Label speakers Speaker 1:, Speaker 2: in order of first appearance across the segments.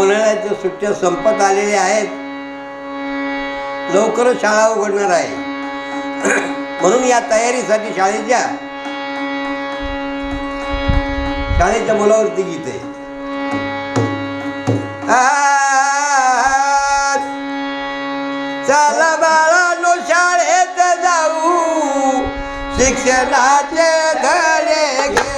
Speaker 1: उन्हाळ्याच्या सुट्ट्या संपत आलेल्या आहेत. लवकरच शाळा उघडणार आहे. म्हणून या तयारीसाठी शाळेच्या शाळेच्या मुलावरती गीत. आहे चला बाळानो शाळेत जाऊ शिक्षणाचे धडे घे.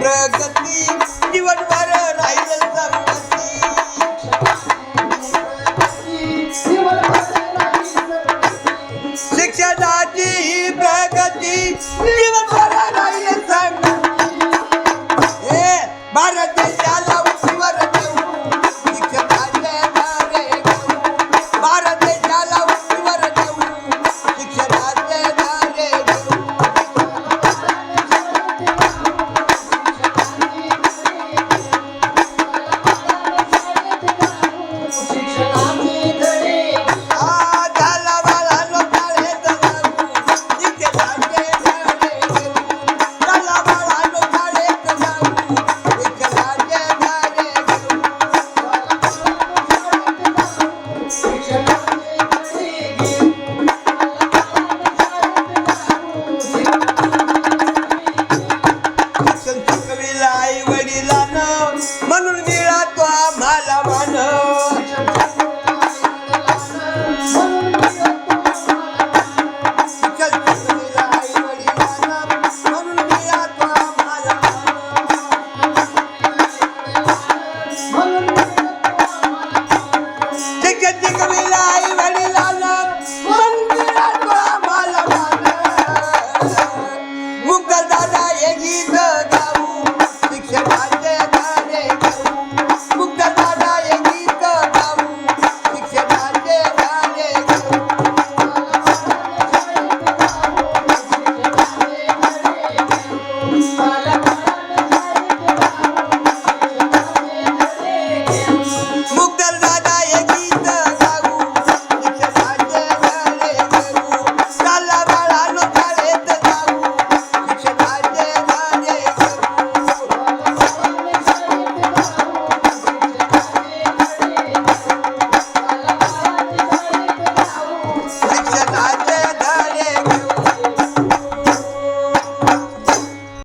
Speaker 1: Because I'm शिकविला आई वडिलानं म्हणून मिळा तो आम्हाला मान Take it, take it, I will